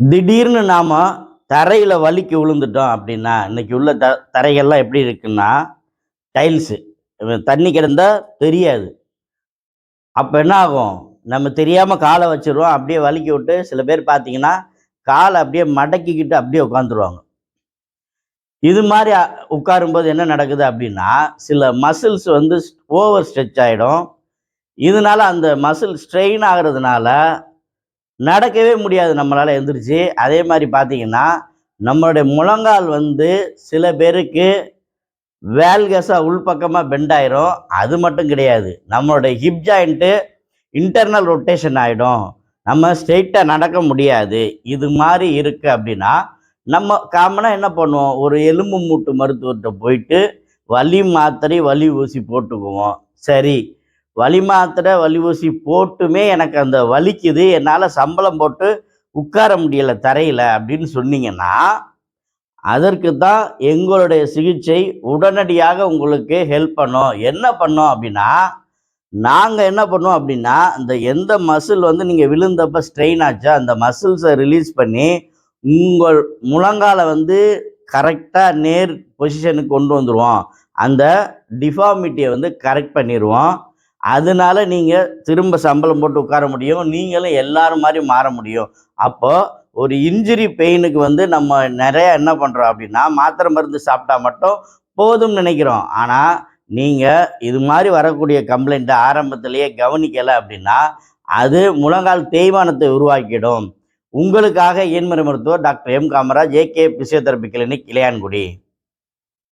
திடீர்னு நாம் தரையில் வலிக்கு விழுந்துட்டோம் அப்படின்னா இன்னைக்கு உள்ள த தரைகள்லாம் எப்படி இருக்குன்னா டைல்ஸு. தண்ணி கிடந்தால் தெரியாது. அப்போ என்ன ஆகும்? நம்ம தெரியாமல் காலை வச்சிருவோம் அப்படியே வலிக்கி விட்டு சில பேர் பார்த்தீங்கன்னா காலை அப்படியே மடக்கிக்கிட்டு அப்படியே உட்காந்துருவாங்க. இது மாதிரி உட்காரும்போது என்ன நடக்குது அப்படின்னா சில மசில்ஸ் வந்து ஓவர் ஸ்ட்ரெச் ஆகிடும் இதனால அந்த மசில் ஸ்ட்ரெயின் ஆகிறதுனால நடக்கவே முடியாது நம்மளால் எழுந்திரிச்சு அதே மாதிரி பார்த்தீங்கன்னா நம்மளுடைய முழங்கால் வந்து சில பேருக்கு வேல்கஸாக உள்பக்கமாக பெண்ட் ஆயிரும். அது மட்டும் கிடையாது. நம்மளுடைய ஹிப் ஜாயிண்ட்டு இன்டர்னல் ரொட்டேஷன் ஆகிடும் நம்ம ஸ்ட்ரெயிட்டாக நடக்க முடியாது. இது மாதிரி இருக்குது அப்படின்னா நம்ம காமனாக என்ன பண்ணுவோம்? ஒரு எலும்பு மூட்டு மருத்துவர்கிட்ட போயிட்டு வலி மாத்திரை வலி ஊசி போட்டுக்குவோம். சரி. வலி மாத்திரை வலி ஊசி போட்டுமே எனக்கு அந்த வலிக்குது. என்னால் சம்பளம் போட்டு உட்கார முடியலை தரையில் அப்படின்னு சொன்னீங்கன்னா அதற்கு தான் எங்களுடைய சிகிச்சை உடனடியாக உங்களுக்கு ஹெல்ப் பண்ணோம். என்ன பண்ணோம் அப்படின்னா நாங்கள் என்ன பண்ணோம் அப்படின்னா இந்த எந்த மசில் வந்து நீங்கள் விழுந்தப்ப ஸ்ட்ரெயின் ஆச்சோ அந்த மசில்ஸை ரிலீஸ் பண்ணி உங்கள் முழங்கால வந்து கரெக்டாக நேர் பொசிஷனுக்கு கொண்டு வந்துடுவோம் அந்த டிஃபார்மிட்டியை வந்து கரெக்ட் பண்ணிடுவோம் அதனால நீங்கள் திரும்ப சம்பளம் போட்டு உட்கார முடியும். நீங்களும் எல்லாரும் மாதிரி மாற முடியும். அப்போது ஒரு இன்ஜுரி பெயினுக்கு வந்து நம்ம நிறையா என்ன பண்ணுறோம் அப்படின்னா மாத்திரை மருந்து சாப்பிட்டா மட்டும் போதும்னு நினைக்கிறோம். ஆனால் நீங்கள் இது மாதிரி வரக்கூடிய கம்ப்ளைண்ட்டை ஆரம்பத்திலேயே கவனிக்கலை அப்படின்னா அது முழங்கால் தேய்மானத்தை உருவாக்கிடும். உங்களுக்காக இயன்முறை மருத்துவர் doctor M Kamaraj AK physiotherapy clinic Ilayangudi.